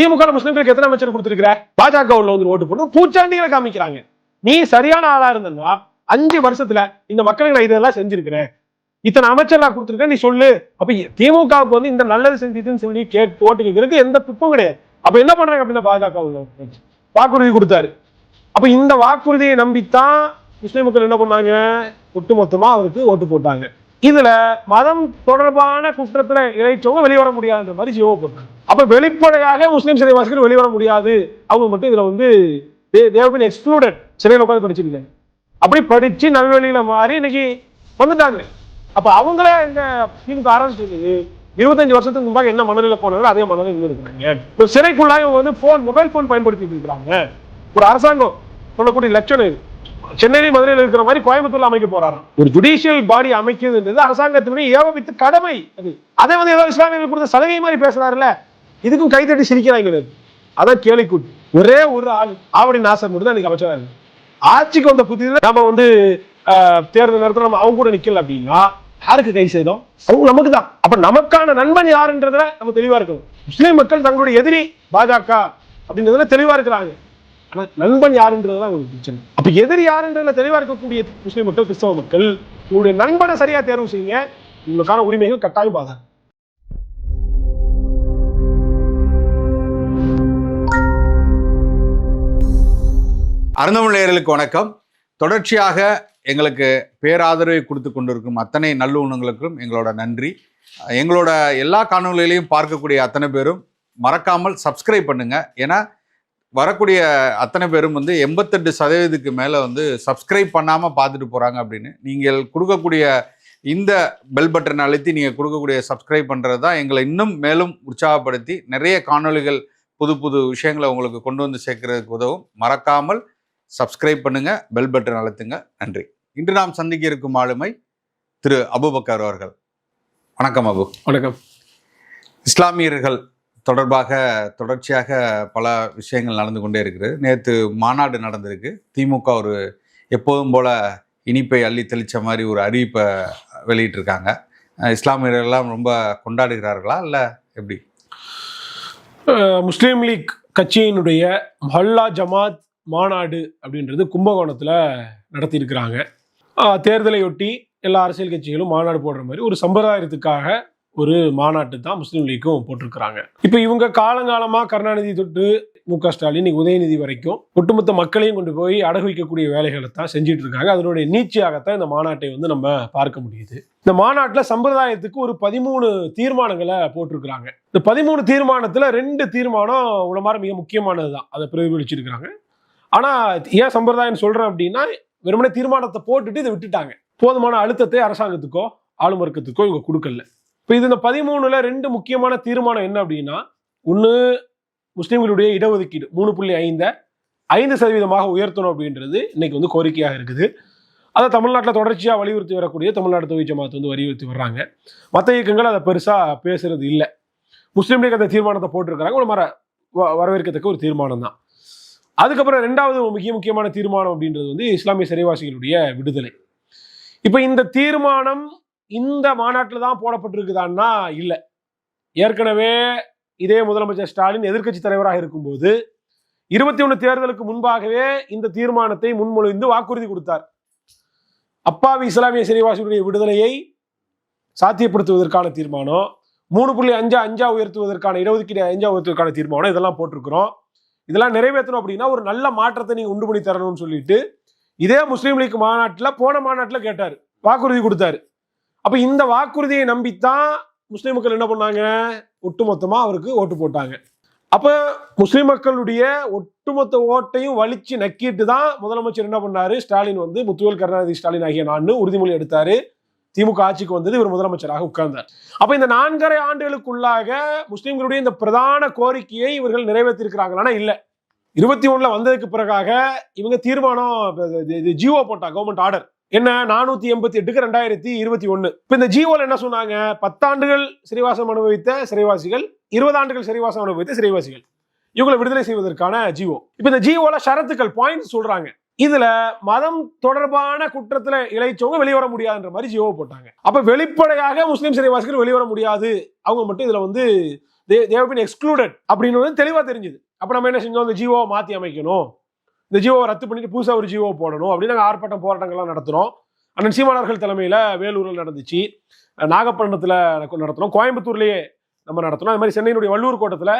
திமுக ல முஸ்லிம்களுக்கு எத்தனை அமைச்சர் கொடுத்திருக்கிற? பாஜக உள்ள வந்து ஓட்டு போட்டு பூச்சாண்டிகளை காமிக்கிறாங்க. நீ சரியான ஆளா இருந்தா அஞ்சு வருஷத்துல இந்த மக்களுக்கு இதெல்லாம் செஞ்சிருக்கிறேன். இத்தனை அமைச்சர் நான் கொடுத்திருக்கேன் நீ சொல்லு. அப்ப திமுகவுக்கு வந்து இந்த நல்லது செஞ்சுதுன்னு சொல்லி கேட்டு ஓட்டு கேட்கறதுக்கு எந்த பிப்பும் கிடையாது. அப்ப என்ன பண்றாங்க அப்படின்னா பாஜக உள்ள வாக்குறுதி கொடுத்தாரு. அப்ப இந்த வாக்குறுதியை நம்பித்தான் முஸ்லிம் மக்கள் என்ன பண்ணாங்க? ஒட்டுமொத்தமா அவருக்கு ஓட்டு போட்டாங்க. இதுல மதம் தொடர்பான குற்றத்துல இழைச்சவங்க வெளிவர முடியாதுன்ற மாதிரி ஜியோ போட்டாங்க. அப்ப வெளிப்படையாக முஸ்லீம் சிறைவாசிகள் வெளிவர முடியாது. அவங்க மட்டும் இதுல வந்து தேவபின் எக்ஸ்க்ளூடட் சிறையில் உட்காந்து படிச்சிருக்காங்க. அப்படி படிச்சு நல்வழியில மாறி இன்னைக்கு வந்துட்டாங்க அப்ப அவங்களே இந்த திமுக ஆரம்பிச்சிருக்குது இருபத்தஞ்சு வருஷத்துக்கு முன்பாக என்ன மனநிலை போனாங்களோ அதே மனநிலை இருக்கிறாங்க இப்போ சிறைக்குள்ளாக இவங்க வந்து போன் மொபைல் போன் பயன்படுத்திட்டு இருக்கிறாங்க. ஒரு அரசாங்கம் சொல்லக்கூடிய லட்சணம் இது. சென்னை மதுரையில் இருக்கிற மாதிரி கோயம்புத்தூர்ல அமைக்க போறாரு. ஒரு ஜுடிஷியல் பாடி அமைக்கிறது அரசாங்கத்தினுடைய ஏவமித்து கடமை அது. அதை வந்து ஏதோ இஸ்லாமியர்கள் கொடுத்த சலுகை மாதிரி பேசுறாருல்ல. இதுக்கும் கைத்தட்டி சிரிக்கிறாங்க அதான் கேலிக்கூட்டு ஒரே ஒரு ஆள் ஆவடி நாசர் மட்டும் தான் அமைச்சரா இருக்கு ஆட்சிக்கு வந்த புதிய நம்ம வந்து ஆஹ், தேர்தல் நேரத்தில் நம்ம அவங்க கூட நிக்கல அப்படின்னா யாருக்கு கை செய்தோம் அவங்க நமக்கு தான் அப்ப நமக்கான நண்பன் யாருன்றதுல நம்ம தெளிவா இருக்கணும். முஸ்லீம் மக்கள் தங்களுடைய எதிரி பாஜக அப்படின்றதுல தெளிவா இருக்கிறாங்க. ஆனா நண்பன் யாருன்றதுதான் உங்களுக்கு பிரச்சனை. அப்ப எதிரி யாருன்றதுல தெளிவா இருக்கக்கூடிய முஸ்லீம் மக்கள் கிறிஸ்தவ மக்கள் உங்களுடைய நண்பனை சரியா தேர்வு செய்யுங்க. உங்களுக்கான உரிமைகள் கட்டாயம் பாதம் அருந்தமிழர்களுக்கு வணக்கம். தொடர்ச்சியாக எங்களுக்கு பேராதரவை கொடுத்து கொண்டிருக்கும் அத்தனை நல்லுணங்களுக்கும் எங்களோட நன்றி. எங்களோட எல்லா காணொலிகளையும் பார்க்கக்கூடிய அத்தனை பேரும் மறக்காமல் சப்ஸ்கிரைப் பண்ணுங்க. ஏன்னா வரக்கூடிய அத்தனை பேரும் வந்து எண்பத்தெட்டு சதவீதத்துக்கு மேலே வந்து சப்ஸ்கிரைப் பண்ணாமல் பார்த்துட்டு போகிறாங்க அப்படின்னு. நீங்கள் கொடுக்கக்கூடிய இந்த பெல் பட்டன் அழுத்தி நீங்கள் கொடுக்கக்கூடிய சப்ஸ்கிரைப் பண்ணுறது தான் எங்களை இன்னும் மேலும் உற்சாகப்படுத்தி நிறைய காணொளிகள் புது புது விஷயங்களை உங்களுக்கு கொண்டு வந்து சேர்க்கறதுக்கு உதவும். மறக்காமல் சப்ஸ்கிரைப் பண்ணுங்க பெல் பட்டன் அழுத்துங்க. நன்றி. இன்று நாம் சந்திக்க இருக்கும் ஆளுமை திரு அபுபக்கர் அவர்கள். வணக்கம் அபு. வணக்கம். இஸ்லாமியர்கள் தொடர்பாக தொடர்ச்சியாக பல விஷயங்கள் நடந்து கொண்டே இருக்குது. நேற்று மாநாடு நடந்திருக்கு. திமுக ஒரு எப்போதும் போல இனிப்பை அள்ளி தெளித்த மாதிரி ஒரு அறிவிப்பை வெளியிட்டிருக்காங்க. இஸ்லாமியர்கள்லாம் எல்லாம் ரொம்ப கொண்டாடுகிறார்களா இல்லை எப்படி? முஸ்லீம் லீக் கட்சியினுடைய மஹல்லா ஜமாத் மாநாடு அப்படின்றது கும்பகோணத்தில் நடத்தியிருக்கிறாங்க. தேர்தலையொட்டி எல்லா அரசியல் கட்சிகளும் மாநாடு போடுற மாதிரி ஒரு சம்பிரதாயத்துக்காக ஒரு மாநாட்டு தான் முஸ்லீம் லீக்கும் போட்டிருக்கிறாங்க. இப்போ இவங்க காலங்காலமாக கருணாநிதி தொட்டு மு க ஸ்டாலின் உதயநிதி வரைக்கும் ஒட்டுமொத்த மக்களையும் கொண்டு போய் அடகு வைக்கக்கூடிய வேலைகளை தான் செஞ்சுட்டு இருக்காங்க. அதனுடைய நீட்சியாகத்தான் இந்த மாநாட்டை வந்து நம்ம பார்க்க முடியுது. இந்த மாநாட்டில் சம்பிரதாயத்துக்கு ஒரு பதிமூணு தீர்மானங்களை போட்டிருக்கிறாங்க. இந்த பதிமூணு தீர்மானத்தில் ரெண்டு தீர்மானம் உளமாற மிக முக்கியமானது தான். அதை பிரதிபலிச்சிருக்கிறாங்க. ஆனால் ஏன் சம்பிரதாயம் சொல்கிறேன் அப்படின்னா வெறுமனே தீர்மானத்தை போட்டுட்டு இதை விட்டுட்டாங்க. போதுமான அழுத்தத்தை அரசாங்கத்துக்கோ ஆளும் வர்க்கத்துக்கோ இவங்க கொடுக்கல. இப்போ இது இந்த பதிமூணுல ரெண்டு முக்கியமான தீர்மானம் என்ன அப்படின்னா ஒன்று முஸ்லீம்களுடைய இடஒதுக்கீடு மூணு புள்ளி ஐந்தை ஐந்து சதவீதமாக உயர்த்தணும் அப்படின்றது இன்னைக்கு வந்து கோரிக்கையாக இருக்குது. அதை தமிழ்நாட்டில் தொடர்ச்சியாக வலியுறுத்தி வரக்கூடிய தமிழ்நாடு தொகுதி ஜமாத்து வந்து வலியுறுத்தி வர்றாங்க. மற்ற இயக்கங்கள் அதை பெருசாக பேசுறது இல்லை. முஸ்லீம் லீக் அந்த தீர்மானத்தை போட்டிருக்கிறாங்க. ஒரு மர வ- வரவேற்கத்தக்க ஒரு தீர்மானம் தான். அதுக்கப்புறம் ரெண்டாவது மிக முக்கியமான தீர்மானம் அப்படின்றது வந்து இஸ்லாமிய சிறைவாசிகளுடைய விடுதலை. இப்போ இந்த தீர்மானம் இந்த மாநாட்டில் தான் போடப்பட்டிருக்குதான்னா இல்லை. ஏற்கனவே இதே முதலமைச்சர் ஸ்டாலின் எதிர்க்கட்சி தலைவராக இருக்கும்போது இருபத்தி ஒன்று தேர்தலுக்கு முன்பாகவே இந்த தீர்மானத்தை முன்மொழிந்து வாக்குறுதி கொடுத்தார். அப்பாவி இஸ்லாமிய சிறைவாசியுடைய விடுதலையை சாத்தியப்படுத்துவதற்கான தீர்மானம் மூணு புள்ளி அஞ்சா அஞ்சா உயர்த்துவதற்கான இடஒதுக்கீடு அஞ்சா உயர்த்துவதற்கான தீர்மானம் இதெல்லாம் போட்டிருக்கிறோம். இதெல்லாம் நிறைவேற்றணும் அப்படின்னா ஒரு நல்ல மாற்றத்தை நீங்க உண்டு பண்ணி தரணும்னு சொல்லிட்டு இதே முஸ்லீம் லீக் மாநாட்டில் போன மாநாட்டில் கேட்டார் வாக்குறுதி கொடுத்தாரு. அப்ப இந்த வாக்குறுதியை நம்பித்தான் முஸ்லீம் மக்கள் என்ன பண்ணாங்க? ஒட்டுமொத்தமா அவருக்கு ஓட்டு போட்டாங்க. அப்ப முஸ்லீம் மக்களுடைய ஒட்டுமொத்த ஓட்டையும் வலிச்சு நக்கிட்டு தான் முதலமைச்சர் என்ன பண்ணாரு? ஸ்டாலின் வந்து முத்துவேல் கருணாநிதி ஸ்டாலின் ஆகிய நான் உறுதிமொழி எடுத்தாரு. திமுக ஆட்சிக்கு வந்தது இவர் முதலமைச்சராக உட்கார்ந்தார். அப்ப இந்த நான்கரை ஆண்டுகளுக்குள்ளாக முஸ்லீம்களுடைய இந்த பிரதான கோரிக்கையை இவர்கள் நிறைவேற்றிருக்கிறாங்களானா இல்ல. இருபத்தி ஒண்ணுல வந்ததுக்கு பிறகாக இவங்க தீர்மானம் ஜியோ போட்டா கவர்மெண்ட் ஆர்டர் என்ன நானூத்தி எண்பத்தி எட்டுக்கு ரெண்டாயிரத்தி இருபத்தி ஒன்னு. இப்ப இந்த ஜிஓல என்ன சொன்னாங்க? பத்தாண்டுகள் சிறைவாசம் அனுபவித்த சிறைவாசிகள் இருபது ஆண்டுகள் சிறைவாசம் அனுபவித்த சிறைவாசிகள். இவங்களை விடுதலை செய்வதற்கான ஜிஓ இப்ப இந்த ஜிஓல ஷரத்துக்கள் பாயிண்ட் சொல்றாங்க. இதுல மதம் தொடர்பான குற்றத்துல இழைச்சவங்க வெளிவர முடியாதுன்ற மாதிரி ஜிஓ போட்டாங்க. அப்ப வெளிப்படையாக முஸ்லீம் சிறைவாசிகள் வெளிவர முடியாது. அவங்க மட்டும் இதுல வந்து தேவ் பின் எக்ஸ்க்ளூடட் அப்படின்னு தெளிவா தெரிஞ்சுது. அப்ப நம்ம என்ன செஞ்சோம்? இந்த ஜியோவை மாத்தி அமைக்கணும். இந்த ஜியோவை ரத்து பண்ணிட்டு புதுசா ஒரு ஜியோ போடணும் அப்படின்னு நாங்கள் ஆர்ப்பாட்டம் போராட்டங்கள்லாம் நடத்துறோம். அண்ணன் சீமானவர்கள் தலைமையில வேலூரில் நடந்துச்சு. நாகப்பட்டினத்துல நடத்துறோம். கோயம்புத்தூர்லயே நம்ம நடத்தணும் அது மாதிரி சென்னையினுடைய வள்ளூர் கோட்டத்துல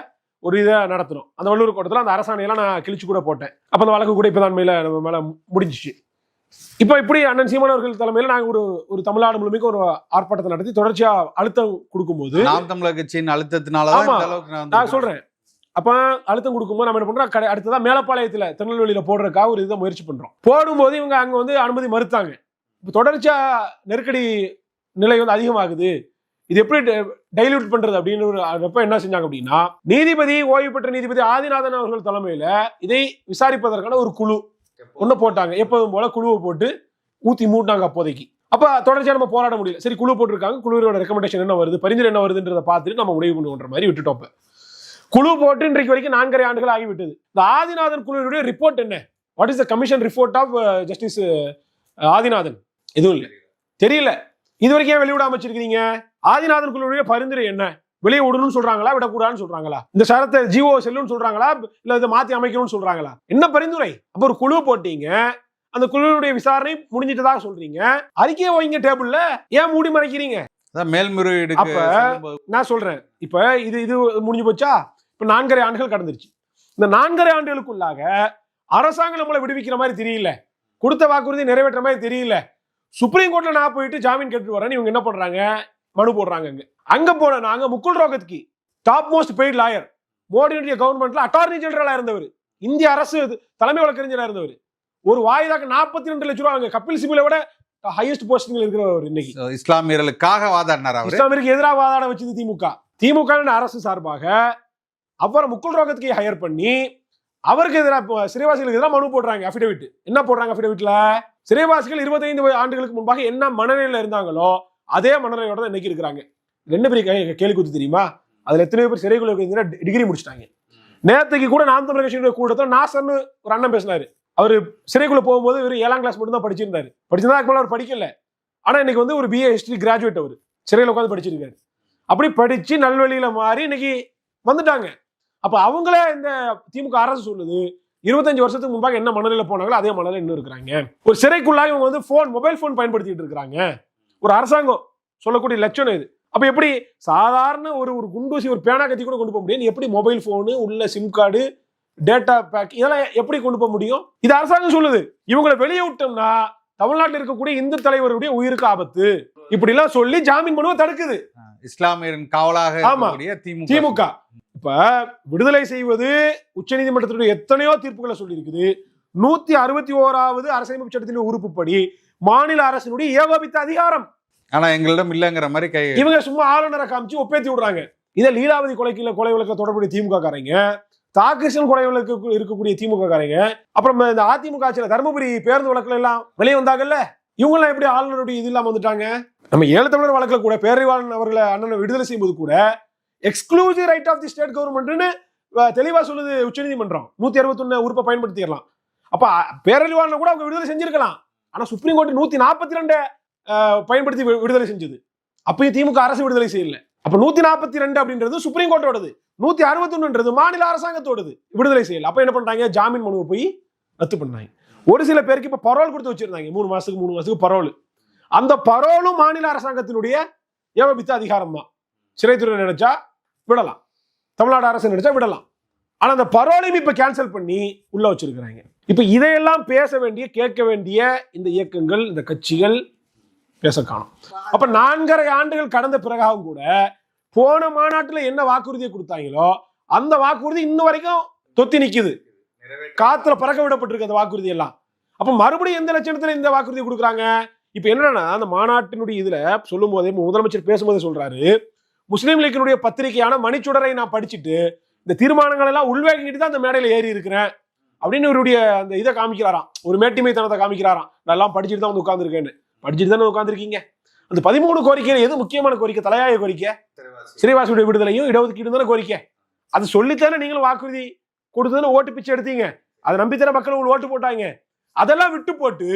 ஒரு இதை நடத்தணும் அந்த வள்ளூர் கோட்டத்தில் அந்த அரசாணையெல்லாம் நான் கிழிச்சு கூட போட்டேன். அப்போ அந்த வழக்கு கூட இப்போதான்மையில் நம்ம மேலே முடிஞ்சிச்சு. இப்போ இப்படி அண்ணன் சீமான் அவர்கள் தலைமையில் நாங்கள் ஒரு ஒரு தமிழ்நாடு முழுமைக்கு ஒரு ஆர்ப்பாட்டத்தை நடத்தி தொடர்ச்சியாக அழுத்தம் கொடுக்கும்போது நாம் தமிழர் கட்சியின் அளவுக்கு நான் சொல்றேன். அப்போ அழுத்தம் கொடுக்கும்போது நம்ம என்ன பண்றோம்? கடை- அடுத்ததான் மேலப்பாளையத்தில் திருநெல்வேலியில் போடுறதுக்காக ஒரு இதை முயற்சி பண்றோம். போடும்போது இவங்க அங்க வந்து அனுமதி மறுத்தாங்க. இப்போ தொடர்ச்சியா நெருக்கடி நிலை வந்து அதிகமாகுது. இது எப்படி டைல்யூட் பண்றது அப்படின்னு ஒரு அப்ப என்ன செஞ்சாங்க அப்படின்னா நீதிபதி ஓய்வு பெற்ற நீதிபதி ஆதிநாதன் அவர்கள் தலைமையில இதை விசாரிப்பதற்கான ஒரு குழு ஒன்று போட்டாங்க. எப்போதும் போல குழுவை போட்டு ஊத்தி மூட்டாங்க அப்போதைக்கு. அப்ப தொடர்ச்சியா நம்ம போராட முடியல. சரி குழு போட்டிருக்காங்க. குழுவோட ரெக்கமெண்டேஷன் என்ன வருது? பரிந்துரை என்ன வருதுன்றதை பார்த்துட்டு நம்ம முடிவு பண்ணுன்ற மாதிரி விட்டுட்டோம் குழு போட்டு இன்றைக்கு வரைக்கும் நான்கரை ஆண்டுகள் ஆகிவிட்டது. இந்த ஆதிநாதன் குழுவினுடைய ரிப்போர்ட் என்ன? What is the commission report of justice Adhinathan? எதுவும் இல்லை. தெரியல. இது வரைக்கும் ஏன் வெளியிடாம வச்சிருக்கீங்க ஆதிநாதன் குழுவுடைய பரிந்துரை என்ன? வெளியே விடணும்னு சொல்றாங்களா? விடக்கூடாதுன்னு சொல்றாங்களா? இந்த சரத்தை ஜிஓ செல்லுன்னு சொல்றாங்களா? இல்ல இதை மாத்தி அமைக்கணும்னு சொல்றாங்களா? என்ன பரிந்துரை? அப்ப ஒரு குழு போட்டீங்க. அந்த குழுவுடைய விசாரணை முடிஞ்சிட்டதாக சொல்றீங்க. அறிக்கையை வைங்க டேபிள்ல. ஏன் மூடி மறைக்கிறீங்க? அதான் மேல்முறையீடுக்கு அப்ப- நான் சொல்றேன். இப்ப இது இது முடிஞ்சு போச்சா? இப்ப நான்கரை ஆண்டுகள் கடந்துருச்சு. இந்த நான்கரை ஆண்டுகளுக்குள்ளாக அரசாங்கம் நம்மளை விடுவிக்கிற மாதிரி தெரியல. கொடுத்த வாக்குறுதி நிறைவேற்ற மாதிரி தெரியல. சுப்ரீம் கோர்ட்ல நான் போயிட்டு ஜாமீன் கேட்டு வரேன் இவங்க என்ன பண்றாங்க? மனு போடுறாங்க அங்க. அங்க போன நாங்க Mukul Rohatgi top most paid lawyer மோடியுடைய கவர்மெண்ட்ல அட்டார்னி ஜெனரலா இருந்தவர். இந்திய அரசு தலைமை வழக்கறிஞரா இருந்தவர். ஒரு வாய்தாக்கு நாற்பத்தி ரெண்டு லட்சம் ரூபா அங்க கபில் சிபிலை விட ஹையஸ்ட் போஸ்டிங்ல இருக்கிறவர் இன்னைக்கு. இஸ்லாமியர்களுக்காக வாதாடினார் இஸ்லாமிற்கு எதிராக வாதாட வச்சது திமுக. திமுக அரசு சார்பாக அவரை முக்குல் ரோகத்துக்கு ஹையர் பண்ணி அவருக்கு எதிராக சிறைவாசிகளுக்கு எதிராக மனு போடுறாங்க அஃபிடவிட் என்ன போடுறாங்க அஃபிடவிட்ல சிறைவாசிகள் இருபத்தைந்து ஆண்டுகளுக்கு முன்பாக என்ன மனநிலையில இருந்தாங்களோ அதே மனநிலையோட தான் இன்னைக்கு இருக்கிறாங்க. ரெண்டு பெரிய கே- குத்து தெரியுமா? அதுல எத்தனை பேர் சிறைக்குள்ள இருக்கிற டிகிரி முடிச்சிட்டாங்க. நேரத்துக்கு கூட நாம் தமிழர் கட்சியுடைய கூட்டத்தில் நாசர்னு ஒரு அண்ணன் பேசினாரு. அவர் சிறைக்குள்ள போகும்போது வெறும் ஏழாம் கிளாஸ் மட்டும் தான் படிச்சிருந்தாரு. படிச்சிருந்தா அதுக்கு அவர் படிக்கல. ஆனா இன்னைக்கு வந்து ஒரு பிஏ ஹிஸ்டரி கிராஜுவேட் அவர். சிறையில் உட்காந்து படிச்சிருக்காரு. அப்படி படிச்சு நல்வழியில மாறி இன்னைக்கு வந்துட்டாங்க. அப்ப அவங்களே இந்த திமுக அரசு சொல்லுது இருபத்தஞ்சு வருஷத்துக்கு முன்பாக என்ன மனநிலையில போனாங்களோ அதே மனநிலை இன்னும் இருக்கிறாங்க. ஒரு சிறைக்குள்ளாக இவங்க வந்து போன் மொபைல் போன் பயன்படுத்திட்டு இருக்கிறாங்க. ஒரு அரசாங்கம் சொல்லக்கூடிய லட்சணம் இது. அப்ப எப்படி சாதாரண ஒரு ஒரு குண்டூசி ஒரு பேனா கத்தி கூட கொண்டு போக முடியும்? எப்படி மொபைல் போனு உள்ள சிம் கார்டு டேட்டா பேக் இதெல்லாம் எப்படி கொண்டு போக முடியும்? இது அரசாங்கம் சொல்லுது. இவங்களை வெளியே விட்டோம்னா தமிழ்நாட்டில் இருக்கக்கூடிய இந்து தலைவருடைய உயிருக்கு ஆபத்து. இப்படி எல்லாம் சொல்லி ஜாமீன் மனுவை தடுக்குது. இஸ்லாமியரின் காவலாக ஆமா. திமுக. இப்ப விடுதலை செய்வது உச்சநீதிமன்றத்தினுடைய எத்தனையோ தீர்ப்புகளை சொல்லியிருக்குது. நூத்தி அறுபத்தி ஓராவது அரசியலமைப்பு சட்டத்தின் உறுப்புப்படி மாநில அரசினுடைய ஏகோபித்த அதிகாரம். ஆனா எங்களிடம் இல்லைங்கிற மாதிரி கை இவங்க சும்மா ஆளுநரை காமிச்சு ஒப்பேத்தி விடுறாங்க. இதை லீலாவதி கொலைக்குள்ள கொலை வழக்க தொடர்புடைய திமுக காரங்க தாகிருஷ்ணன் கொலை வழக்கு இருக்கக்கூடிய திமுக காரங்க அப்புறம் இந்த அதிமுக ஆட்சியில தருமபுரி பேருந்து வழக்குல எல்லாம் வெளியே வந்தாங்கல்ல? இவங்க எல்லாம் எப்படி ஆளுநருடைய இது இல்லாம வந்துட்டாங்க? நம்ம ஏழு தமிழர் வழக்குல கூட பேரறிவாளன் அவர்களை அண்ணனை விடுதலை செய்யும்போது கூட exclusive right of the state கவர்மெண்ட்னு தெளிவா சொல்லுது உச்சநீதிமன்றம். நூத்தி அறுபத்தொன்னு உறுப்பை பயன்படுத்திடலாம். அப்ப பேரறிவாளனை கூட அவங்க விடுதலை செஞ்சிருக்கலாம். ஆனா சுப்ரீம் கோர்ட் நூத்தி நாற்பத்தி ரெண்டு பயன்படுத்தி வி- விடுதலை செஞ்சது. அப்பயும் திமுக அரசு விடுதலை செய்யல. அப்ப நூத்தி நாற்பத்தி ரெண்டு அப்படின்றது சுப்ரீம் கோர்ட்டோடது நூத்தி அறுபத்தொன்னுன்றது மாநில அரசாங்கத்தோடது. விடுதலை செய்யல. அப்ப என்ன பண்றாங்க ஜாமீன் மனுவை போய் ரத்து பண்ணாங்க ஒரு சில பேருக்கு இப்ப பரோல் கொடுத்து வச்சிருந்தாங்க. மூணு மாசத்துக்கு மூணு மாசத்துக்கு பரோல். அந்த பரோலும் மாநில அரசாங்கத்தினுடைய ஏவபித்த அதிகாரம் தான் சிறைத்துறை நினைச்சா விடலாம். தமிழ்நாடு அரசு நினைச்சா விடலாம். ஆனா அந்த பரோலையும் இப்ப கேன்சல் பண்ணி உள்ள வச்சிருக்கிறாங்க. இப்ப இதையெல்லாம் பேச வேண்டிய கேட்க வேண்டிய இந்த இயக்கங்கள் இந்த கட்சிகள் பேச காணும். அப்ப நான்கரை ஆண்டுகள் கடந்த பிறகாகவும் கூட போன மாநாட்டுல என்ன வாக்குறுதியை கொடுத்தாங்களோ அந்த வாக்குறுதி இன்ன வரைக்கும் தொத்தி நிக்குது. காத்துல பறக்க விடப்பட்டிருக்கு அந்த வாக்குறுதி எல்லாம் அப்ப மறுபடியும் எந்த லட்சணத்துல இந்த வாக்குறுதி கொடுக்குறாங்க? இப்ப என்னன்னா அந்த மாநாட்டினுடைய இதுல சொல்லும் போதே முதலமைச்சர் பேசும்போதே சொல்றாரு. முஸ்லீம் லீக்கினுடைய பத்திரிகையான மணிச்சுடரை நான் படிச்சுட்டு இந்த தீர்மானங்கள் எல்லாம் உள்வாங்கிட்டு தான் அந்த மேடையில ஏறி இருக்கிறேன் அப்படின்னு இவருடைய அந்த இதை காமிக்கிறாராம். ஒரு மேட்டிமைத்தனத்தை காமிக்கிறாராம். நான் எல்லாம் படிச்சுட்டு தான் வந்து உட்கார்ந்துருக்கேன்னு. படிச்சுட்டு தானே உட்கார்ந்துருக்கீங்க? அந்த பதிமூணு கோரிக்கையில எது முக்கியமான கோரிக்கை? தலையாய கோரிக்கை? சிறைவாசியுடைய விடுதலையும் இடஒதுக்கீடு தானே கோரிக்கை? அது சொல்லித்தானே நீங்களும் வாக்குறுதி கொடுத்தானே ஓட்டு பிச்சை எடுத்தீங்க. அதை நம்பித்தானே மக்கள் உங்களுக்கு ஓட்டு போட்டாங்க. அதெல்லாம் விட்டு போட்டு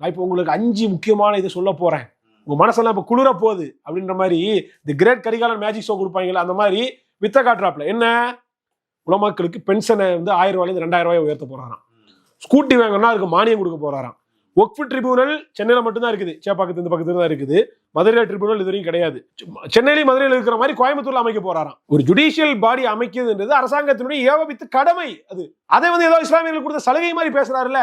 நான் இப்போ உங்களுக்கு அஞ்சு முக்கியமான இதை சொல்ல போறேன். உங்க மனசெல்லாம் இப்போ குளிர போகுது அப்படின்ற மாதிரி the great Karikalan magic show கொடுப்பாங்களா அந்த மாதிரி வித்த காட்டுறாப்ல என்ன? உலமாக்களுக்கு பென்ஷனை வந்து ஆயிரம் ரூபாயிலிருந்து ரெண்டாயிரம் ரூபாய் உயர்த்த போறாராம். ஸ்கூட்டி வாங்கணும்னா அதுக்கு மானியம் கொடுக்க போறாராம். ஒக்ஃபு ட்ரிபியூனல் சென்னையில் மட்டும்தான் இருக்குது. சேப்பாக்கத்து இந்த பக்கத்துல தான் இருக்குது. மதுரை ட்ரிபியூனல் இது வரைக்கும் கிடையாது. சென்னையிலையும் மதுரையில் இருக்கிற மாதிரி கோயம்புத்தூர்ல அமைக்க போறாராம். ஒரு ஜுடிஷியல் பாடி அமைக்கிறதுன்றது அரசாங்கத்தினுடைய ஏவபித்து கடமை அது. அதை வந்து ஏதோ இஸ்லாமியர்கள் கொடுத்த சலுகை மாதிரி பேசுறாருல்ல.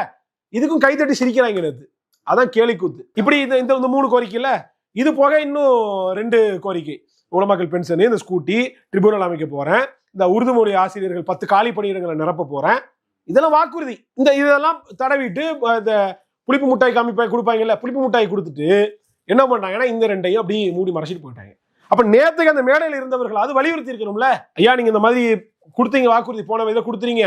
இதுக்கும் கைத்தட்டி சிரிக்கிறாங்க நேத்து அதான் கேலிக்கூத்து. இப்படி இந்த இந்த இந்த மூணு கோரிக்கையில் இது போக இன்னும் ரெண்டு கோரிக்கை. உலமக்கள் பென்ஷன் இந்த ஸ்கூட்டி ட்ரிபியூனல் அமைக்க போகிறேன் இந்த உருது மொழி ஆசிரியர்கள் பத்து காலி பணியிடங்களை நிரப்ப போகிறேன் இதெல்லாம் வாக்குறுதி. இந்த இதெல்லாம் தடவிட்டு இந்த புளிப்பு முட்டாய் காமிப்பாய் கொடுப்பாங்கல்ல புளிப்பு முட்டாய் கொடுத்துட்டு என்ன பண்ணாங்கன்னா இந்த ரெண்டையும் அப்படி மூடி மறைச்சிட்டு போயிட்டாங்க. அப்ப நேத்துக்கு அந்த மேடையில் இருந்தவர்கள் அது வலியுறுத்தி இருக்கணும்ல? ஐயா நீங்க இந்த மாதிரி கொடுத்தீங்க வாக்குறுதி போன இதை கொடுத்துறீங்க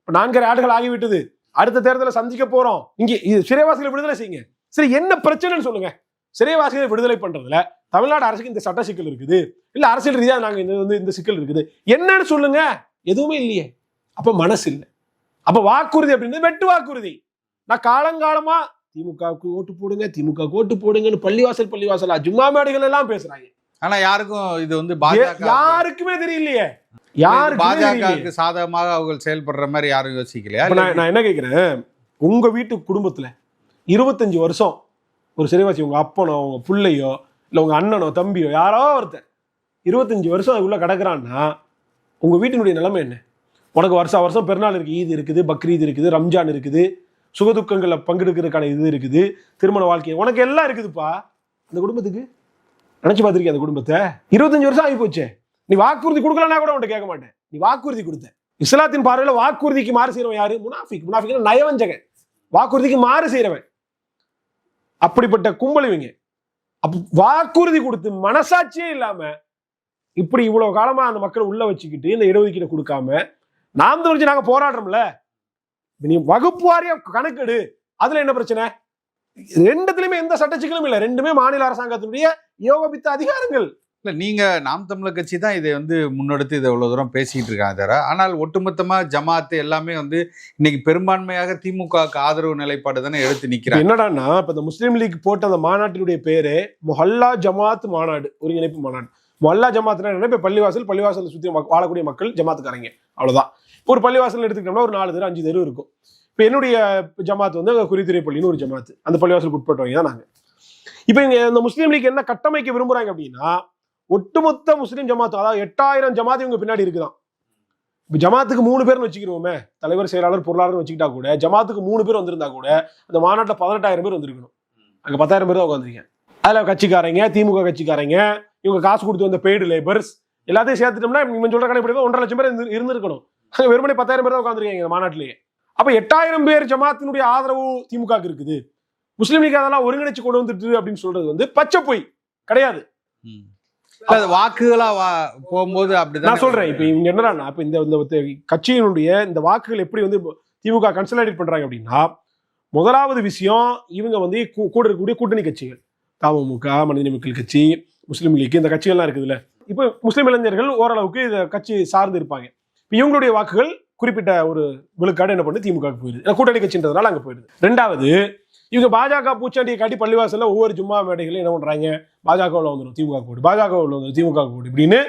இப்ப நான்கு ஆண்டுகள் ஆகிவிட்டது. அடுத்த தேர்தலை சந்திக்க போறோம். இங்க இது சிறைவாசிகளை விடுதலை செய்யுங்க. சரி என்ன பிரச்சனைன்னு சொல்லுங்க. சிறைவாசிகளை விடுதலை பண்றதுல தமிழ்நாடு அரசுக்கு இந்த சட்ட சிக்கல் இருக்குது. இல்ல அரசியல் ரீதியா நாங்க இந்த வந்து இந்த சிக்கல் இருக்குது. என்னன்னு சொல்லுங்க. எதுவுமே இல்லையே. அப்ப மனசு இல்லை. அப்ப வாக்குறுதி அப்படின்றது வெட்டு வாக்குறுதி. நான் காலங்காலமா திமுகவுக்கு ஓட்டு போடுங்க திமுக ஓட்டு போடுங்கன்னு பள்ளிவாசல் பள்ளிவாசல் ஜும்மா மேடைகள் எல்லாம் பேசுறாங்க. ஆனா யாருக்கும் இது வந்து யாருக்குமே தெரியலையே. தெரியலையே. பாஜகவுக்கு சாதகமாக அவங்க செயல்படுற மாதிரி யாரும் யோசிக்கலையா? நான் நான் என்ன கேட்கிறேன் உங்க வீட்டு குடும்பத்துல இருபத்தஞ்சு வருஷம் ஒரு சிறைவாசி உங்க அப்பனோ உங்க பிள்ளையோ இல்ல உங்க அண்ணனோ தம்பியோ யாரோ ஒருத்தன் இருபத்தஞ்சு வருஷம் அதுக்குள்ள கிடக்குறான்னா உங்க வீட்டினுடைய நிலைமை என்ன? உனக்கு வருஷம் வருஷம் பெருநாள் இருக்கு ஈத் இருக்குது பக்ரீத் இருக்குது ரம்ஜான் இருக்குது சுகதுக்கங்கள்ல பங்கெடுக்கிறதுக்கான இது இருக்குது திருமண வாழ்க்கை உனக்கு எல்லாம் இருக்குதுப்பா. அந்த குடும்பத்துக்கு? நினைச்சு பார்த்திருக்கிய அந்த குடும்பத்தை? இருபத்தஞ்சு வருஷம் ஆகி போச்சே. நீ வாக்குறுதி கொடுக்கலன்னா கூட உன்கிட்ட கேட்க மாட்டேன். நீ வாக்குறுதி கொடுத்த. இஸ்லாத்தின் பார்வையில வாக்குறுதிக்கு மாறு செய்யறவன் யாரு? முனாஃபிக். முனாஃபிக் நயவஞ்சகன். வாக்குறுதிக்கு மாறு செய்யறவன் அப்படிப்பட்ட கும்பல் இவங்க அப்ப வாக்குறுதி கொடுத்து மனசாட்சியே இல்லாம இப்படி இவ்வளவு காலமா அந்த மக்களை உள்ள வச்சுக்கிட்டு இந்த இடஒதுக்கீடு கொடுக்காம நாம் தெரிஞ்சு நாங்க போராடுறோம்ல. நீ வகுப்பு வாரிய கணக்கெடு. அதுல என்ன பிரச்சனை? ரெண்டுத்திலுமே எந்த சட்டச்சிக்கலும் இல்லை. ரெண்டுமே மாநில அரசாங்கத்தினுடைய யோகபித்த அதிகாரங்கள். இல்லை நீங்கள் நாம் தமிழர் கட்சி தான் இதை வந்து முன்னெடுத்து இதை இவ்வளோ தூரம் பேசிக்கிட்டு இருக்காங்க தவிர ஆனால் ஒட்டுமொத்தமாக ஜமாத்து எல்லாமே வந்து இன்னைக்கு பெரும்பான்மையாக திமுகவுக்கு ஆதரவு நிலைப்பாடு தானே எடுத்து நிற்கிறாங்க என்னடான்னா இப்போ இந்த முஸ்லீம் லீக் போட்ட அந்த மாநாட்டினுடைய பேர் மொஹல்லா ஜமாத் மாநாடு ஒருங்கிணைப்பு மாநாடு. மொஹல்லா ஜமாத்னா என்ன இப்போ பள்ளிவாசல் பள்ளிவாசல் சுற்றி வாழக்கூடிய மக்கள் ஜமாத்துக்காரங்க அவ்வளோதான் ஒரு பள்ளிவாசல் எடுத்துக்கிட்டோம்னா ஒரு நாலு தெரு அஞ்சு தெரு இருக்கும். இப்போ என்னுடைய ஜமாத் வந்து குறித்துறை பள்ளின்னு ஒரு ஜமாத் அந்த பள்ளிவாசலுக்கு உட்பட்டவங்க தான் நாங்கள் இப்போ இங்கே இந்த முஸ்லீம் லீக் என்ன கட்டமைக்க விரும்புகிறாங்க அப்படின்னா ஒட்டுமொத்த முஸ்லீம் ஜமாத்து அதாவது எட்டாயிரம் ஜமாத் இவங்க பின்னாடி இருக்குதான். இப்போ ஜமாத்துக்கு மூணு பேர்னு வச்சுக்கிறோமே தலைவர் செயலாளர் பொருளாளர்னு வச்சுக்கிட்டா கூட ஜமாத்துக்கு மூணு பேர் வந்திருந்தா கூட அந்த மாநாட்டில் பதினெட்டாயிரம் பேர் வந்திருக்கணும். அங்கே பத்தாயிரம் பேர் தான் உட்காந்துருக்கேன் அதில் கட்சிக்காரங்க திமுக கட்சிக்காரங்க இவங்க காசு கொடுத்து வந்த பெய்டு லேபர்ஸ் எல்லாத்தையும் சேர்த்துட்டோம்னா இவன் சொல்ற கணக்கு ஒன்றரை லட்சம் பேர் இருந்து- இருந்திருக்கணும். அங்க வெறுமனே பத்தாயிரம் பேர் தான் உட்காந்துருக்காங்க இந்த மாநாட்டிலேயே. அப்போ எட்டாயிரம் பேர் ஜமாத்தினுடைய ஆதரவு திமுகவுக்கு இருக்குது. முஸ்லீம் லீக் அதெல்லாம் ஒருங்கிணைச்சு கொண்டு வந்துட்டு அப்படின்னு சொல்றது வந்து பச்சை பொய். கிடையாது. வாக்குகளா போகும்போது அப்படிதான் நான் சொல்றேன். இப்ப இவங்க என்னடா இப்ப இந்த இந்த கட்சியினுடைய இந்த வாக்குகள் எப்படி வந்து திமுக கன்சல்டேட் பண்றாங்க அப்படின்னா முதலாவது விஷயம் இவங்க வந்து கூட இருக்கக்கூடிய கூட்டணி கட்சிகள். தமுக மனித மக்கள் கட்சி முஸ்லீம் லீக் இந்த கட்சிகள்லாம் இருக்குதுல்ல. இப்போ முஸ்லீம் இளைஞர்கள் ஓரளவுக்கு இந்த கட்சி சார்ந்து இருப்பாங்க. இப்போ இவங்களுடைய வாக்குகள் குறிப்பிட்ட ஒரு விழுக்காடு என்ன பண்ணு திமுக போயிடுது. கூட்டணி கட்சின்றதுனால அங்கே போயிடுது. ரெண்டாவது இவங்க பாஜக பூச்சாண்டியை காட்டி பள்ளிவாசலில் ஒவ்வொரு ஜும்மா மேடைகளையும் என்ன பண்ணுறாங்க பாஜகவில் வந்துடும் திமுக போடு. பாஜகவில் வந்துடும் திமுக போடு இப்படின்னு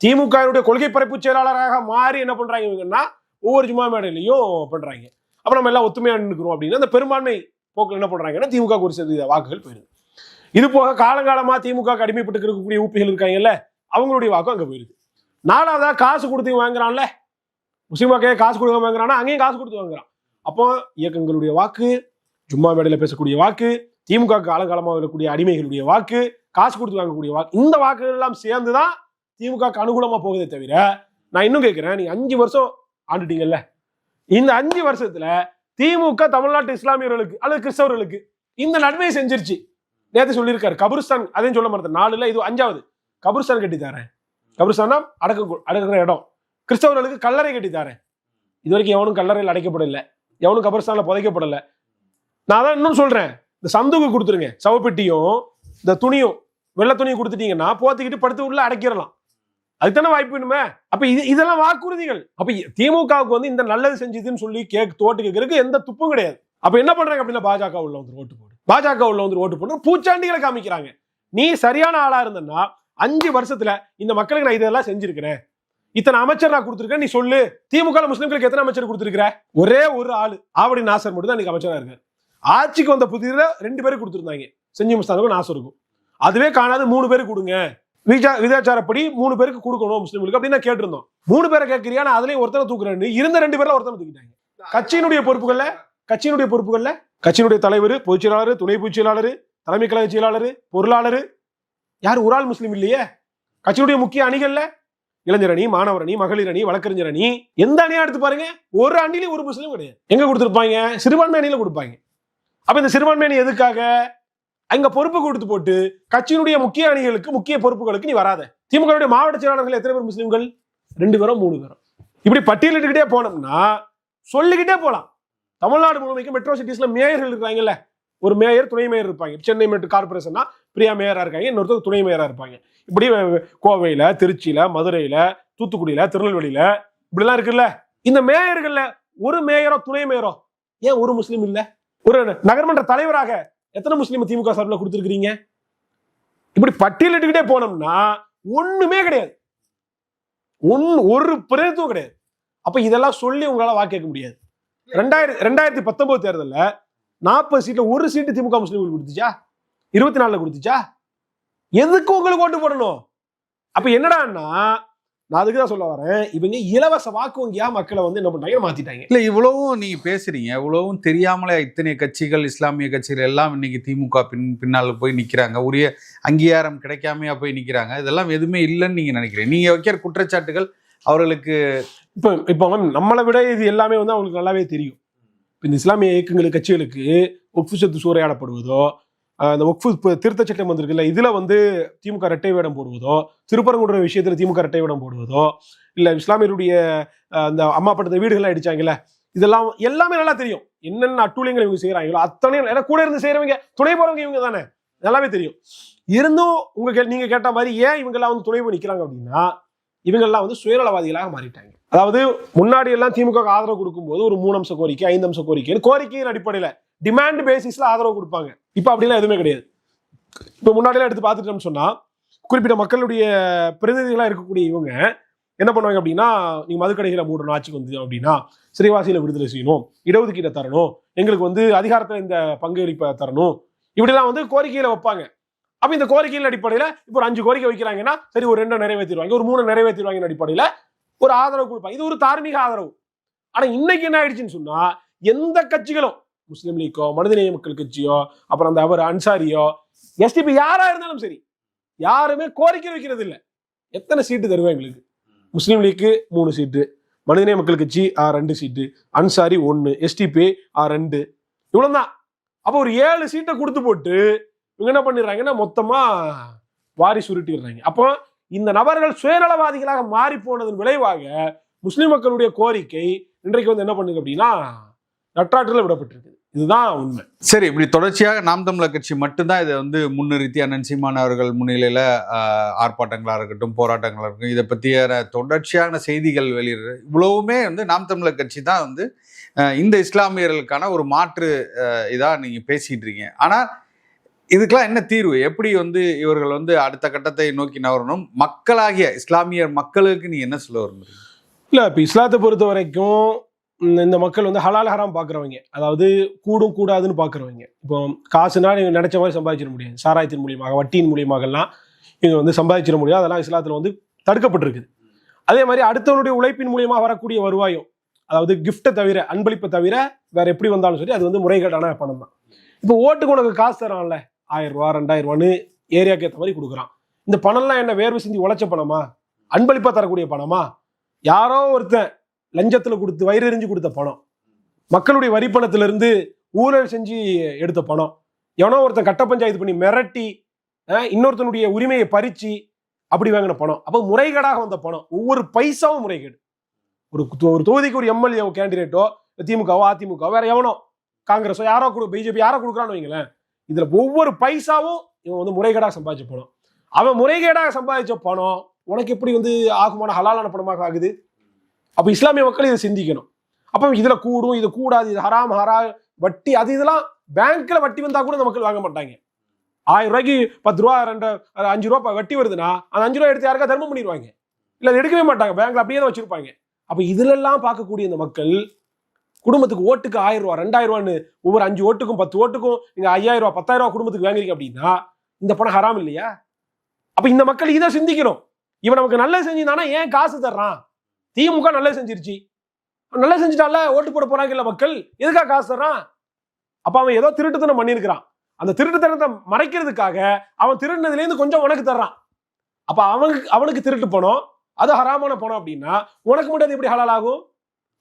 திமுகவினுடைய கொள்கை பரப்பு செயலாளராக மாறி என்ன பண்ணுறாங்க இவங்கன்னா? ஒவ்வொரு ஜும்மா மேடையிலையும் பண்ணுறாங்க அப்போ நம்ம எல்லாம் ஒத்துமையாக நின்றுக்கிறோம் அப்படின்னா. அந்த பெரும்பான்மை போக்கில் என்ன பண்ணுறாங்கன்னா திமுக ஒரு சதவீத வாக்குகள் போயிருது இது போக காலங்காலமாக திமுக அடிமைப்பட்டு இருக்கக்கூடிய ஊப்பிகள் இருக்காங்கல்ல அவங்களுடைய வாக்கும் அங்கே போயிருது நாலாவதாக காசு கொடுத்து வாங்குறான்ல முஸ்லீம் வாக்கையே காசு கொடுக்க வாங்குறான்னா அங்கேயும் காசு கொடுத்து வாங்குறான். அப்போ இயக்கங்களுடைய வாக்கு ஜும்மா மேடையில் பேசக்கூடிய வாக்கு திமுக காலங்காலமாக இருக்கக்கூடிய அடிமைகளுடைய வாக்கு காசு கொடுத்து வாங்கக்கூடிய வாக்கு இந்த வாக்குகள் எல்லாம் சேர்ந்து தான் திமுக அனுகூலமாக போகுதே தவிர நான் இன்னும் கேட்குறேன் நீங்கள் அஞ்சு வருஷம் ஆண்டுட்டீங்கல்ல. இந்த அஞ்சு வருஷத்துல திமுக தமிழ்நாட்டு இஸ்லாமியர்களுக்கு அல்லது கிறிஸ்தவர்களுக்கு இந்த நன்மையை செஞ்சிருச்சு. நேற்று சொல்லியிருக்காரு கபுரிஸ்தான் அதையும் சொல்ல மாட்டேன் நாலுல இது அஞ்சாவது. கபுரிஸ்தான் கட்டி தரேன் கபுர்ஸ்தானா அடக்க அடக்குற இடம். கிறிஸ்தவர்களுக்கு கல்லறை கட்டி தரேன். இது வரைக்கும் எவனும் கல்லறையில் அடைக்கப்படலை. எவனும் கபர்ஸ்தானில் புதைக்கப்படலை. நான் தான் இன்னும் சொல்கிறேன் இந்த சந்துக்கு கொடுத்துருங்க. சவப்பெட்டியும் இந்த துணியும் வெள்ளை துணியும் கொடுத்துட்டீங்கன்னா போத்திக்கிட்டு படுத்து உள்ள அதுக்கு தானே வாய்ப்பு வேணுமே? அப்ப இது இதெல்லாம் வாக்குறுதிகள். அப்ப திமுகவுக்கு வந்து இந்த நல்லது செஞ்சதுன்னு சொல்லி கேக் தோட்டு கேட்கறதுக்கு எந்த துப்பும் கிடையாது. அப்ப என்ன பண்றாங்க அப்படின்னா பாஜக உள்ள வந்து ஓட்டு போடு. பாஜக உள்ள வந்து ஓட்டு போடு பூச்சாண்டிகளை காமிக்கிறாங்க. நீ சரியான ஆளா இருந்தன்னா அஞ்சு வருஷத்துல இந்த மக்களுக்கு நான் இதெல்லாம் செஞ்சிருக்கிறேன். இத்தனை அமைச்சர் நான் கொடுத்துருக்கேன் நீ சொல்லு. திமுக முஸ்லீம்களுக்கு எத்தனை அமைச்சர் கொடுத்துருக்கிற? ஒரே ஒரு ஆளு. ஆவடி நாசர் மட்டும் தான் இன்னைக்கு அமைச்சரா இருக்காரு. ஆட்சிக்கு வந்த புதிய ரெண்டு பேரும் கொடுத்துருந்தாங்க. செஞ்சி முஸ்தானுக்கும் நாசருக்கும். அதுவே காணாது மூணு பேருக்கு கொடுங்க. விஜா விதாச்சாரப்படி மூணு பேருக்கு கொடுக்கணும் முஸ்லீம்களுக்கு அப்படின்னு நான் கேட்டிருந்தோம். மூணு பேரை கேட்கறியா? நான் அதுலயும் ஒருத்தனை தூக்குறேன்னு. இருந்த ரெண்டு பேர்ல ஒருத்தனை தூக்கிட்டாங்க. கட்சியினுடைய பொறுப்புகள்ல? கட்சியினுடைய பொறுப்புகள்ல? கட்சியினுடைய தலைவர் பொதுச் செயலாளர் துணை பொதுச் செயலாளர் தலைமை கழக செயலாளர் பொருளாளர். யார்? ஒரு ஆள் முஸ்லீம் இல்லையே. கட்சியினுடைய முக்கிய அணிகள்ல? இளைஞர் அணி மாணவர் அணி மகளிர் அணி வழக்கறிஞர் அணி எந்த அணியா எடுத்து பாருங்க? ஒரு அணிலையும் ஒரு முஸ்லீம் கிடையாது. எங்க கொடுத்துருப்பாங்க? சிறுபான்மை அணியில கொடுப்பாங்க. அப்ப இந்த சிறுபான்மை அணி எதுக்காக? அங்க பொறுப்பு கொடுத்து போட்டு கட்சியினுடைய முக்கிய அணிகளுக்கு முக்கிய பொறுப்புகளுக்கு நீ வராத. திமுக மாவட்ட செயலாளர்கள் எத்தனை பேர் முஸ்லீம்கள்? ரெண்டு பேரும் மூணு பேரும் இப்படி பட்டியலிட்டுக்கிட்டே போனோம்னா சொல்லிக்கிட்டே போலாம். தமிழ்நாடு முழுமைக்கு மெட்ரோ சிட்டிஸ்ல மேயர்கள் இருக்கிறாங்கல்ல. ஒரு மேயர் துணை மேயர் இருப்பாங்க. சென்னை மெட்ரோ கார்பரேஷன்னா பிரியா மேயராக இருக்காங்க இன்னொருத்தர் துணை மேயராக இருப்பாங்க. இப்படி கோவையில் திருச்சியில் மதுரையில் தூத்துக்குடியில் திருநெல்வேலியில் திருநெல்வேலியில இப்படிலாம் இருக்குல்ல. இந்த மேயர்கள்ல ஒரு மேயரோ துணை மேயரோ ஏன் ஒரு முஸ்லீம் இல்லை? ஒரு நகர்மன்ற தலைவராக எத்தனை முஸ்லீம் திமுக சார்பில் கொடுத்துருக்கீங்க இப்படி பட்டியலிட்டுக்கிட்டே போனோம்னா ஒண்ணுமே கிடையாது. ஒன் ஒரு பிரதித்துவம் கிடையாது. அப்ப இதெல்லாம் சொல்லி உங்களால வாக்கு கேட்க முடியாது. ரெண்டாயிரத்தி ரெண்டாயிரத்தி பத்தொன்பது தேர்தலில் நாற்பது சீட்ல ஒரு சீட்டு திமுக முஸ்லீம்களுக்கு கொடுத்துச்சா? இருபத்தி நாலுல கொடுத்துச்சா? எதுக்கு உங்களுக்கு ஓட்டு போடணும்? அப்ப என்னடான்னா நான் அதுக்கு தான் சொல்ல வரேன். இவங்க இலவச வாக்கு வங்கியா மக்களை வந்து என்ன பண்றாங்க? மாத்திட்டாங்க? இல்ல இவ்வளவும் நீங்க பேசுறீங்க. இவ்வளவும் தெரியாமலே இத்தனை கட்சிகள் இஸ்லாமிய கட்சிகள் எல்லாம் இன்னைக்கு திமுக பின் பின்னால போய் நிக்கிறாங்க. உரிய அங்கீகாரம் கிடைக்காமையா போய் நிக்கிறாங்க. இதெல்லாம் எதுவுமே இல்லைன்னு நீங்க நினைக்கிறீங்க. நீங்க வைக்கிற குற்றச்சாட்டுகள் அவர்களுக்கு இப்போ இப்போ மேம் நம்மளை விட இது எல்லாமே வந்து அவங்களுக்கு நல்லாவே தெரியும். இப்போ இந்த இஸ்லாமிய இயக்கங்களுக்கு கட்சிகளுக்கு ஒக்ஃபு சொத்து சூறையாடப்படுவதோ அந்த ஒக்ஃபு திருத்த சட்டம் வந்திருக்குல்ல இதுல வந்து திமுக இரட்டை வேடம் போடுவதோ திருப்பரங்குன்ற விஷயத்துல திமுக இரட்டை வேடம் போடுவதோ இல்ல இஸ்லாமியருடைய அந்த அம்மா பட்டத்தை வீடுகள்லாம் அடிச்சாங்கல்ல இதெல்லாம் எல்லாமே நல்லா தெரியும். என்னென்ன அட்டூழியங்கள் இவங்க செய்யறாங்களோ அத்தனையும் ஏன்னா கூட இருந்து செய்யறவங்க துணை போறவங்க இவங்க தானே. நல்லாவே தெரியும். இருந்தும் உங்க கே- நீங்க கேட்ட மாதிரி ஏன் இவங்க எல்லாம் வந்து துணை போய் நிக்கிறாங்க அப்படின்னா இவங்கெல்லாம் வந்து சுயநலவாதிகளாக மாறிட்டாங்க. அதாவது முன்னாடி எல்லாம் திமுக ஆதரவு கொடுக்கும்போது ஒரு மூணு அம்ச கோரிக்கை ஐந்து அம்ச கோரிக்கை கோரிக்கையின் அடிப்படையில டிமாண்ட் பேசிஸ்ல ஆதரவு கொடுப்பாங்க. இப்ப அப்படிலாம் எதுவுமே கிடையாது. இப்ப முன்னாடியெல்லாம் எடுத்து பார்த்துட்டோம்னு சொன்னா குறிப்பிட்ட மக்களுடைய பிரதிநிதிகளாக இருக்கக்கூடிய இவங்க என்ன பண்ணுவாங்க அப்படின்னா நீங்க மதுக்கடைகளை மூடணும் ஆட்சிக்கு வந்து அப்படின்னா சிறைவாசியில விடுதலை செய்யணும் இடஒதுக்கீட்டை தரணும் எங்களுக்கு வந்து அதிகாரத்துல இந்த பங்களிப்பை தரணும் இப்படிலாம் வந்து கோரிக்கையில வைப்பாங்க. அப்ப இந்த கோரிக்கையின் அடிப்படையில இப்போ ஒரு அஞ்சு கோரிக்கை வைக்கிறாங்கன்னா சரி ஒரு ரெண்டு நிறைவேற்றிடுவாங்க ஒரு மூணு நிறைவேற்றிடுவாங்க அடிப்படையில ஒரு ஆதரவு கொடுப்பாங்க இது ஒரு தார்மீக ஆதரவு. ஆனா இன்னைக்கு என்ன ஆயிடுச்சுன்னு சொன்னா எந்த கட்சிகளும் முஸ்லீம் லீக்கோ மனிதநேய மக்கள் கட்சியோ அப்புறம் அந்த அவர் அன்சாரியோ எஸ்டிபி யாரா இருந்தாலும் சரி யாருமே கோரிக்கை வைக்கிறது இல்லை. எத்தனை சீட்டு தருவேன் எங்களுக்கு? முஸ்லீம் லீக்கு மூணு சீட்டு மனிதநேய மக்கள் கட்சி ஆ ரெண்டு சீட்டு அன்சாரி ஒன்று எஸ்டிபி ஆ ரெண்டு. இவ்வளவுதான். அப்போ ஒரு ஏழு சீட்டை கொடுத்து போட்டு இவங்க என்ன பண்ணிடுறாங்கன்னா மொத்தமாக வாரி சுருட்டிடுறாங்க. அப்போ இந்த நபர்கள் சுயநலவாதிகளாக மாறி போனதன் விளைவாக முஸ்லிம் மக்களுடைய கோரிக்கை இன்றைக்கு வந்து என்ன பண்ணுது அப்படின்னா நற்றாற்றில் விடப்பட்டிருக்கு இதுதான் உண்மை. சரி இப்படி தொடர்ச்சியாக நாம் தமிழர் கட்சி மட்டும்தான் இதை வந்து முன்னிறுத்தி அண்ணன் சீமான் அவர்கள் முன்னிலையில ஆர்ப்பாட்டங்களாக ஆர்ப்பாட்டங்களா இருக்கட்டும் போராட்டங்களா இருக்கட்டும் இதை பற்றிய தொடர்ச்சியான செய்திகள் வெளியிடுற இவ்வளவுமே வந்து நாம் தமிழர் கட்சி தான் வந்து இந்த இஸ்லாமியர்களுக்கான ஒரு மாற்று இதாக இதா நீங்க பேசிட்டு இருக்கீங்க. ஆனா இதுக்கெல்லாம் என்ன தீர்வு? எப்படி வந்து இவர்கள் வந்து அடுத்த கட்டத்தை நோக்கி நகரணும்? மக்களாகிய இஸ்லாமியர் மக்களுக்கு நீ என்ன சொல்ல வரணும் இல்லை இப்போ இஸ்லாத்தை பொறுத்த வரைக்கும் இந்த மக்கள் வந்து ஹலால் ஹராம் பார்க்குறவங்க அதாவது கூடும் கூடாதுன்னு பார்க்குறவங்க இப்போ காசுனா நீங்கள் நினச்ச மாதிரி சம்பாதிச்சிட முடியாது. சாராயத்தின் மூலியமாக வட்டியின் மூலியமாகலாம் இவங்க வந்து சம்பாதிச்சிட முடியாது. அதெல்லாம் இஸ்லாத்தில் வந்து தடுக்கப்பட்டிருக்குது. அதே மாதிரி அடுத்தவனுடைய உழைப்பின் மூலியமாக வரக்கூடிய வருவாயும் அதாவது கிஃப்ட்டை தவிர அன்பளிப்பை தவிர வேறு எப்படி வந்தாலும் சரி அது வந்து முறைகேடான பணம் தான் இப்போ ஓட்டுக்கு உனக்கு காசு தரான்ல ஆயிரம் ரூபா ரெண்டாயிரம் ரூபான்னு ஏரியாவுக்கு ஏற்ற மாதிரி கொடுக்குறான். இந்த பணம்லாம் என்ன வேர்வை சிந்தி உழைச்ச பணமா? அன்பளிப்பா தரக்கூடிய பணமா? யாரோ ஒருத்தன் லஞ்சத்துல கொடுத்து வயிறு எறிஞ்சு கொடுத்த பணம். மக்களுடைய வரி பணத்துல ஊழல் செஞ்சு எடுத்த பணம். எவனோ ஒருத்தன் கட்ட பஞ்சாயத்து பண்ணி மிரட்டி இன்னொருத்தனுடைய உரிமையை பறிச்சு அப்படி வாங்கின பணம். அப்போ முறைகேடாக வந்த பணம். ஒவ்வொரு பைசாவும் முறைகேடு. ஒரு ஒரு தொகுதிக்கு ஒரு எம்எல்ஏ கேண்டிடேட்டோ திமுகவோ அதிமுகவோ வேற எவனோ காங்கிரஸோ யாரோ கொடு பிஜேபி யாரோ கொடுக்குறான்னு வைங்களேன். இதுல ஒவ்வொரு பைசாவும் இவன் வந்து முறைகேடாக சம்பாதிச்ச பணம் அவன் முறைகேடாக சம்பாதிச்ச பணம் உனக்கு எப்படி வந்து ஆகுமான ஹலாலான பணமாக ஆகுது? அப்ப இஸ்லாமிய மக்கள் இதை சிந்திக்கணும். அப்ப இதுல கூடும் இது கூடாது இது ஹராம் ஹரா வட்டி அது இதெல்லாம் பேங்க்ல வட்டி வந்தா கூட இந்த மக்கள் வாங்க மாட்டாங்க. ஆயிரம் ரூபாய்க்கு பத்து ரூபா ரெண்டு அஞ்சு ரூபா வட்டி வருதுன்னா அந்த அஞ்சு ரூபா எடுத்து யாருக்கா தர்மம் பண்ணிடுவாங்க? இல்ல எடுக்கவே மாட்டாங்க. பேங்க்ல அப்படியே தான் வச்சிருப்பாங்க. அப்ப இதுல எல்லாம் பார்க்கக்கூடிய இந்த மக்கள் குடும்பத்துக்கு ஓட்டுக்கு ஆயிரம் ரூபா ரெண்டாயிரம் ரூபான்னு ஒவ்வொரு அஞ்சு ஓட்டுக்கும் பத்து ஓட்டுக்கும் நீங்க ஐயாயிரம் ரூபா பத்தாயிரம் ரூபா குடும்பத்துக்கு வாங்குறீங்க அப்படின்னா இந்த பணம் ஹராம் இல்லையா? அப்ப இந்த மக்கள் இதை சிந்திக்கணும். இவன் நமக்கு நல்லது செஞ்சிருந்தானா? ஏன் காசு தர்றான்? திமுக நல்லது செஞ்சிருச்சு. நல்லது செஞ்சுட்டால ஓட்டு போட போறாங்க இல்ல மக்கள்? எதுக்காக காசு தர்றான்? அப்ப அவன் ஏதோ திருட்டுத்தனம் பண்ணியிருக்கிறான். அந்த திருட்டுத்தனத்தை மறைக்கிறதுக்காக அவன் திருடினதுல இருந்து கொஞ்சம் உனக்கு தர்றான். அப்ப அவனுக்கு அவனுக்கு திருட்டு பணம் அது ஹராமான பணம் அப்படின்னா உனக்கு மட்டும் அது எப்படி ஹலால் ஆகும்?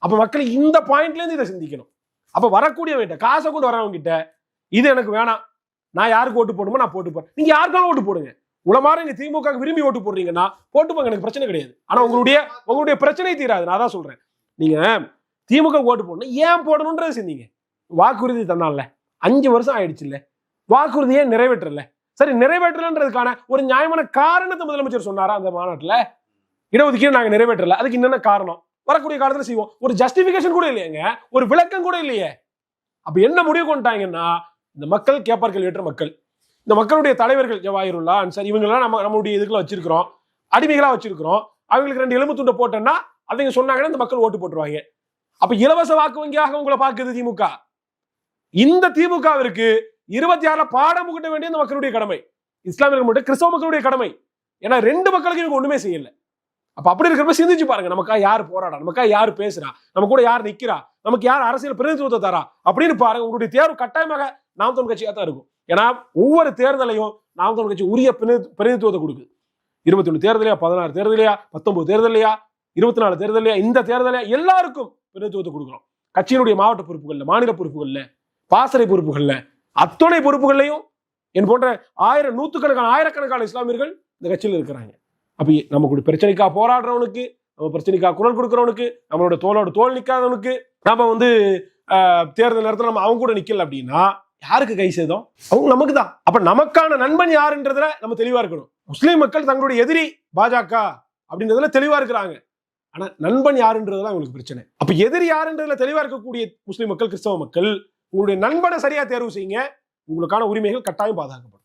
அப்போ மக்கள் இந்த பாயிண்ட்லேருந்து இதை சிந்திக்கணும். அப்போ வரக்கூடியவங்கிட்ட காசை கொண்டு வரவங்க கிட்ட இது எனக்கு வேணாம். நான் யாருக்கு ஓட்டு போடுமோ நான் போட்டு போறேன். நீங்கள் யாருக்காலும் ஓட்டு போடுங்க. உளமாற நீங்க திமுக விரும்பி ஓட்டு போடுறீங்கன்னா போட்டு போங்க எனக்கு பிரச்சனை கிடையாது. ஆனா உங்களுடைய உங்களுடைய பிரச்சனை தீராது. நான் தான் சொல்றேன். நீங்க திமுக ஓட்டு போடணும் ஏன் போடணுன்றதை சிந்திங்க. வாக்குறுதி தந்தான்ல அஞ்சு வருஷம் ஆயிடுச்சு இல்ல வாக்குறுதியே நிறைவேற்றல? சரி நிறைவேற்றலன்றதுக்கான ஒரு நியாயமான காரணத்தை முதலமைச்சர் சொன்னாரா அந்த மாநாட்டில்? இடஒதுக்கீடு நாங்கள் நிறைவேற்றல. அதுக்கு என்னென்ன காரணம்? வரக்கூடிய காலத்துல செய்வோம். ஒரு ஜஸ்டிபிகேஷன் கூட இல்லையேங்க. ஒரு விளக்கம் கூட இல்லையே. அப்ப என்ன முடிவு கொண்டாங்கன்னா இந்த மக்கள் கேப்பார்கள் ஏற்ற மக்கள். இந்த மக்களுடைய தலைவர்கள் ஜவாயிருல்லா அன்சார் இவங்கெல்லாம் நம்ம நம்மளுடைய இதுக்குள்ள வச்சிருக்கிறோம். அடிமைகளா வச்சிருக்கிறோம். அவங்களுக்கு ரெண்டு எலும்பு துண்டை போட்டோம்னா அவங்க சொன்னாங்கன்னா இந்த மக்கள் ஓட்டு போட்டுருவாங்க. அப்ப இலவச வாக்கு வங்கியாக உங்களை பார்க்குது திமுக. இந்த திமுகவிற்கு இருபத்தி ஆறுல பாடம் புகட்ட வேண்டிய இந்த மக்களுடைய கடமை. இஸ்லாமியர்கள் மட்டும் கிறிஸ்தவ மக்களுடைய கடமை. ஏன்னா ரெண்டு மக்களுக்கு இவங்க ஒண்ணுமே செய்யலை. அப்ப அப்படி இருக்கிறப்ப சிந்திச்சு பாருங்க. நமக்கா யார் போராடா? நமக்கா யார் பேசுறா? நம்ம கூட யார் நிக்கிறா? நமக்கு யார் அரசியல் பிரதிநிதித்துவத்தை தரா? அப்படின்னு பாருங்க. உங்களுடைய தேர்வு கட்டாயமாக நாம் தமிழ் கட்சியா தான் இருக்கும். ஏன்னா ஒவ்வொரு தேர்தலையும் நாம் தமிழ் கட்சி உரிய பிரதிநிதித்துவத்தை கொடுக்குது. இருபத்தி ஒண்ணு தேர்தலையா? பதினாறு தேர்தலையா? பத்தொன்பது தேர்தலையா? இருபத்தி நாலு தேர்தலையா? இந்த தேர்தலையா? எல்லாருக்கும் பிரதிநிதித்துவத்தை கொடுக்குறோம். கட்சியினுடைய மாவட்ட பொறுப்புகள்ல மாநில பொறுப்புகள்ல பாசறை பொறுப்புகள்ல அத்துணை பொறுப்புகள்லையும் என் போன்ற ஆயிரம் நூத்துக்கணக்கான ஆயிரக்கணக்கான இஸ்லாமியர்கள் இந்த கட்சியில் இருக்கிறாங்க. அப்ப நமக்கு பிரச்சனைக்காக போராடுறவனுக்கு நம்ம பிரச்சனைக்காக குரல் கொடுக்குறவனுக்கு நம்மளோட தோளோட தோல் நிற்காதவனுக்கு நம்ம வந்து தேர்தல் நேரத்தில் நம்ம அவங்க கூட நிற்கல அப்படின்னா யாருக்கு கை சேதம்? அவங்க நமக்கு தான் அப்ப நமக்கான நண்பன் யாருன்றதுல நம்ம தெளிவா இருக்கணும். முஸ்லீம் மக்கள் தங்களுடைய எதிரி பாஜக அப்படின்றதுல தெளிவா இருக்கிறாங்க. ஆனா நண்பன் யாருன்றதுல அவங்களுக்கு பிரச்சனை. அப்ப எதிரி யாருன்றதுல தெளிவா இருக்கக்கூடிய முஸ்லீம் மக்கள் கிறிஸ்தவ மக்கள் உங்களுடைய நண்பனை சரியா தேர்வு செய்யுங்க. உங்களுக்கான உரிமைகள் கட்டாயம் பாதுகாக்கப்படும்.